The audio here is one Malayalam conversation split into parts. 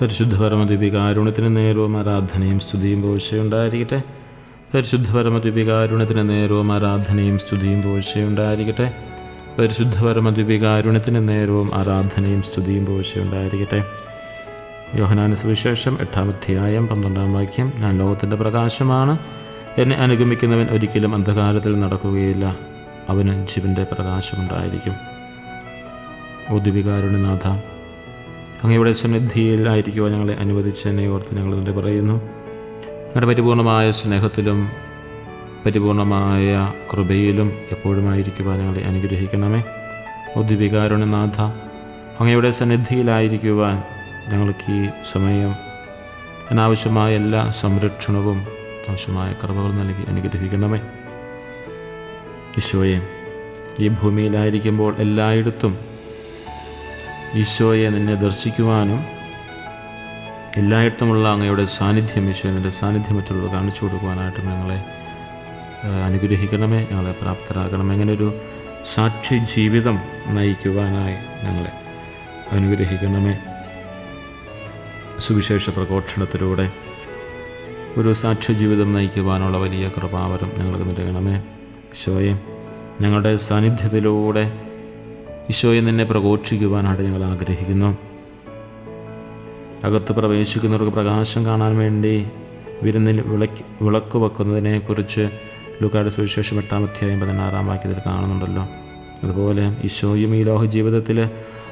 പരിശുദ്ധ പരമദ്വീപികാരുണത്തിന് നേരവും ആരാധനയും സ്തുതിയും പോഴ്ചയുണ്ടായിരിക്കട്ടെ. പരിശുദ്ധ പരമദ്വീപികാരുണത്തിന് നേരവും ആരാധനയും സ്തുതിയും പോഴ്ചയുണ്ടായിരിക്കട്ടെ. പരിശുദ്ധ പരമദ്വീപികാരുണത്തിന് നേരവും ആരാധനയും സ്തുതിയും പോഴ്ചയുണ്ടായിരിക്കട്ടെ. യോഹനാന സുവിശേഷം എട്ടാം അധ്യായം പന്ത്രണ്ടാം വാക്യം. ഞാൻ ലോകത്തിന്റെ പ്രകാശമാണ്. എന്നെ അനുഗമിക്കുന്നവൻ ഒരിക്കലും അന്ധകാരത്തിൽ നടക്കുകയില്ല. അവന് ജീവന്റെ പ്രകാശമുണ്ടായിരിക്കും. ഉദ്വികാരുണ്യനാഥ അങ്ങയുടെ സന്നിധിയിലായിരിക്കുവാൻ ഞങ്ങളെ അനുവദിച്ചതിനെ ഓർത്ത് ഞങ്ങൾ നിന്റെ പറയുന്നു. ഞങ്ങളുടെ പരിപൂർണമായ സ്നേഹത്തിലും പരിപൂർണമായ കൃപയിലും എപ്പോഴുമായിരിക്കുവാൻ ഞങ്ങളെ അനുഗ്രഹിക്കണമേ. ഉദ്വികാരുണനാഥ അങ്ങയുടെ സന്നിധിയിലായിരിക്കുവാൻ ഞങ്ങൾക്ക് ഈ സമയം അനാവശ്യമായ എല്ലാ സംരക്ഷണവും ആവശ്യമായ കൃപകൾ നൽകി അനുഗ്രഹിക്കണമേ. ഈശോയെ ഈ ഭൂമിയിലായിരിക്കുമ്പോൾ എല്ലായിടത്തും ഈശോയെ നിന്നെ ദർശിക്കുവാനും എല്ലായിടത്തുമുള്ള അങ്ങയുടെ സാന്നിധ്യം ഈശോ നിന്റെ സാന്നിധ്യം മറ്റുള്ളവർ കാണിച്ചു കൊടുക്കുവാനായിട്ടും ഞങ്ങളെ അനുഗ്രഹിക്കണമേ ഞങ്ങളെ പ്രാപ്തരാക്കണമേ. അങ്ങനെ ഒരു സാക്ഷി ജീവിതം നയിക്കുവാനായി ഞങ്ങളെ അനുഗ്രഹിക്കണമേ. സുവിശേഷ പ്രഘോഷണത്തിലൂടെ ഒരു സാക്ഷ്യ ജീവിതം നയിക്കുവാനുള്ള വലിയ കൃപാവരം ഞങ്ങൾക്ക് നൽകണമേ. ഈശോയെ ഞങ്ങളുടെ സാന്നിധ്യത്തിലൂടെ ഈശോയെ നിന്നെ പ്രഘോഷിക്കുവാനായിട്ട് ഞങ്ങൾ ആഗ്രഹിക്കുന്നു. അകത്ത് പ്രവേശിക്കുന്നവർക്ക് പ്രകാശം കാണാൻ വേണ്ടി വിരുന്നിൽ വിളക്ക് വിളക്ക് വെക്കുന്നതിനെക്കുറിച്ച് ലുക്കാട് സുവിശേഷം എട്ടാം അധ്യായം പതിനാറാം വാക്യത്തിൽ കാണുന്നുണ്ടല്ലോ. അതുപോലെ ഈശോയും ഈ ലോക ജീവിതത്തിൽ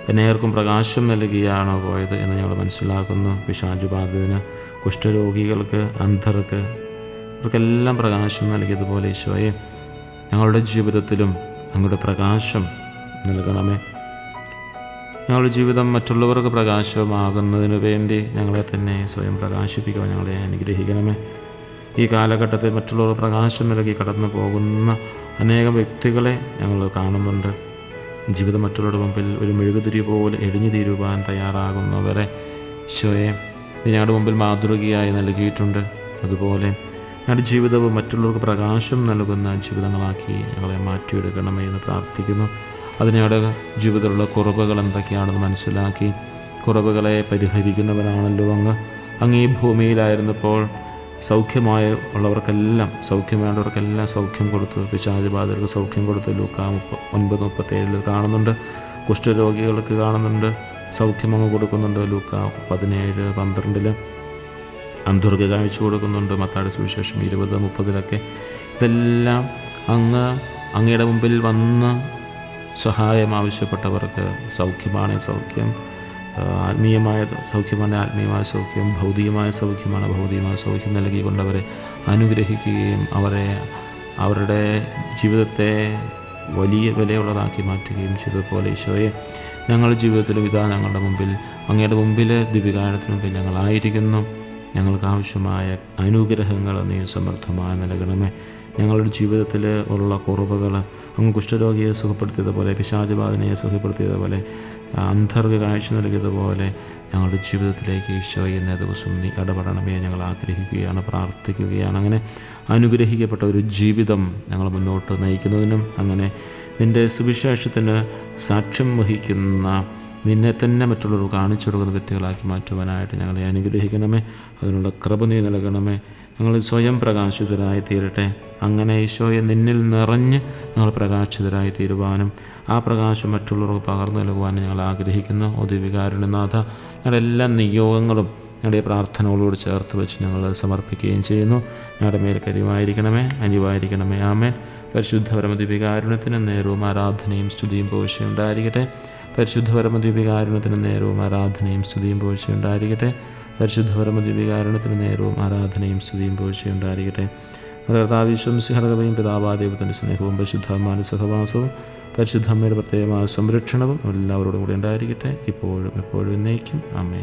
അനേർക്കും പ്രകാശം നൽകിയാണോ പോയത് എന്ന് ഞങ്ങൾ മനസ്സിലാക്കുന്നു. പിശാചുബാധിതന് കുഷ്ഠരോഗികൾക്ക് അന്ധർക്ക് ഇവർക്കെല്ലാം പ്രകാശം നൽകിയതുപോലെ ഈശോയെ ഞങ്ങളുടെ ജീവിതത്തിലും അങ്ങയുടെ പ്രകാശം നൽകണമേ. ഞങ്ങളുടെ ജീവിതം മറ്റുള്ളവർക്ക് പ്രകാശമാകുന്നതിന് വേണ്ടി ഞങ്ങളെ തന്നെ സ്വയം പ്രകാശിപ്പിക്കുവാൻ ഞങ്ങളെ അനുഗ്രഹിക്കണമേ. ഈ കാലഘട്ടത്തിൽ മറ്റുള്ളവർ പ്രകാശം നൽകി കടന്നു പോകുന്ന അനേകം വ്യക്തികളെ ഞങ്ങൾ കാണുന്നുണ്ട്. ജീവിതം മറ്റുള്ളവരുടെ മുമ്പിൽ ഒരു മെഴുകുതിരി പോലെ എഴിഞ്ഞു തീരുവാൻ തയ്യാറാകുന്നവരെ ശോയെ ഞങ്ങളുടെ മുമ്പിൽ മാതൃകയായി നൽകിയിട്ടുണ്ട്. അതുപോലെ ഞങ്ങളുടെ ജീവിതവും മറ്റുള്ളവർക്ക് പ്രകാശം നൽകുന്ന ജീവിതങ്ങളാക്കി ഞങ്ങളെ മാറ്റിയെടുക്കണമേ എന്ന് പ്രാർത്ഥിക്കുന്നു. അതിന് ഞങ്ങളുടെ ജീവിതത്തിലുള്ള കുറവുകൾ എന്തൊക്കെയാണെന്ന് മനസ്സിലാക്കി. കുറവുകളെ പരിഹരിക്കുന്നവനാണല്ലോ അങ്ങ്. അങ്ങ് ഈ ഭൂമിയിലായിരുന്നപ്പോൾ സൗഖ്യമായ ഉള്ളവർക്കെല്ലാം സൗഖ്യം വേണ്ടവർക്കെല്ലാം സൗഖ്യം കൊടുത്തു. പിശാചുബാധകർക്ക് സൗഖ്യം കൊടുത്തു. ലൂക്ക മുപ്പ ഒൻപത് മുപ്പത്തേഴിൽ കാണുന്നുണ്ട്. കുഷ്ഠരോഗികൾക്ക് കാണുന്നുണ്ട്. സൗഖ്യം അങ്ങ് കൊടുക്കുന്നുണ്ട്. ലൂക്ക പതിനേഴ് പന്ത്രണ്ടിൽ അന്തുർഗ കാഴ്ച കൊടുക്കുന്നുണ്ട്. മത്താട് സുവിശേഷം ഇരുപത് മുപ്പതിലൊക്കെ. ഇതെല്ലാം അങ്ങ് അങ്ങയുടെ മുമ്പിൽ വന്ന് സഹായം ആവശ്യപ്പെട്ടവർക്ക് സൗഖ്യമാണ് സൗഖ്യം. ആത്മീയമായ സൗഖ്യമാണ് ആത്മീയമായ സൗഖ്യം. ഭൗതികമായ സൗഖ്യമാണ് ഭൗതികമായ സൗഖ്യം നൽകിക്കൊണ്ട് അവരെ അനുഗ്രഹിക്കുകയും അവരെ അവരുടെ ജീവിതത്തെ വലിയ വിലയുള്ളതാക്കി മാറ്റുകയും ചെയ്തതുപോലെ ഈശോയെ ഞങ്ങളുടെ ജീവിതത്തിലും ഇതാ ഞങ്ങളുടെ മുമ്പിൽ അങ്ങയുടെ മുമ്പിൽ ദിവികാരത്തിന് മുമ്പിൽ ഞങ്ങളായിരിക്കുന്നു ഞങ്ങൾക്ക് ആവശ്യമായ അനുഗ്രഹങ്ങൾ നീ സമർത്ഥമായി നൽകണമേ. ഞങ്ങളുടെ ജീവിതത്തിൽ ഉള്ള കുറവുകൾ അങ്ങ് കുഷ്ഠരോഗിയെ സുഖപ്പെടുത്തിയതുപോലെ പിശാചബാധനയെ സുഖപ്പെടുത്തിയതുപോലെ അന്ധർക്ക് കാഴ്ച നൽകിയതുപോലെ ഞങ്ങളുടെ ജീവിതത്തിലേക്ക് ഈശോ എന്ന ദിവസം നീ ഇടപെടണമേ ഞങ്ങൾ ആഗ്രഹിക്കുകയാണ് പ്രാർത്ഥിക്കുകയാണ്. അങ്ങനെ അനുഗ്രഹിക്കപ്പെട്ട ഒരു ജീവിതം ഞങ്ങൾ മുന്നോട്ട് നയിക്കുന്നതിനും അങ്ങനെ നിന്റെ സുവിശേഷത്തിന് സാക്ഷ്യം വഹിക്കുന്ന നിന്നെ തന്നെ മറ്റുള്ളവർ കാണിച്ചു കൊടുക്കുന്ന വ്യക്തികളാക്കി മാറ്റുവാനായിട്ട് ഞങ്ങളെ അനുഗ്രഹിക്കണമേ. അതിനുള്ള കൃപ നീ നൽകണമേ. ഞങ്ങൾ സ്വയം പ്രകാശിതരായി തീരട്ടെ. അങ്ങനെ ഈശോയെ നിന്നിൽ നിറഞ്ഞ് ഞങ്ങൾ പ്രകാശിതരായി തീരുവാനും ആ പ്രകാശം മറ്റുള്ളവർക്ക് പകർന്നു നൽകുവാനും ഞങ്ങൾ ആഗ്രഹിക്കുന്നു. ഒതുവികാരുണ്യനാഥ ഞങ്ങളുടെ എല്ലാ നിയോഗങ്ങളും ഞങ്ങളുടെ പ്രാർത്ഥനകളോട് ചേർത്ത് വെച്ച് ഞങ്ങൾ സമർപ്പിക്കുകയും ചെയ്യുന്നു. ഞങ്ങളുടെ മേൽ കരിയുമായിരിക്കണമേ അനിവായിരിക്കണമേ ആമേൻ. പരിശുദ്ധ പരമദിവികാരുണ്യത്തിന് നേരവും ആരാധനയും സ്തുതിയും പോഴ്ചയുണ്ടായിരിക്കട്ടെ പരിശുദ്ധ പരമദിവികാരുണ്യത്തിന് നേരവും ആരാധനയും സ്തുതിയും പോഴ്ചയുണ്ടായിരിക്കട്ടെ പരിശുദ്ധ പരമദിവികാരുണ്യത്തിന് നേരവും ആരാധനയും സ്തുതിയും പോഴ്ചയുണ്ടായിരിക്കട്ടെ കർത്താവിശ്വം സിഹർഗവയും പിതാവാദേവത്തിന്റെ സ്നേഹവും പരിശുദ്ധാത്മാന്റെ സഹവാസവും പരിശുദ്ധമ്മയുടെ പ്രത്യേകമായ സംരക്ഷണവും എല്ലാവരോടും കൂടി ഉണ്ടായിരിക്കട്ടെ. ഇപ്പോഴും എപ്പോഴും എന്നേക്കും. അമ്മേ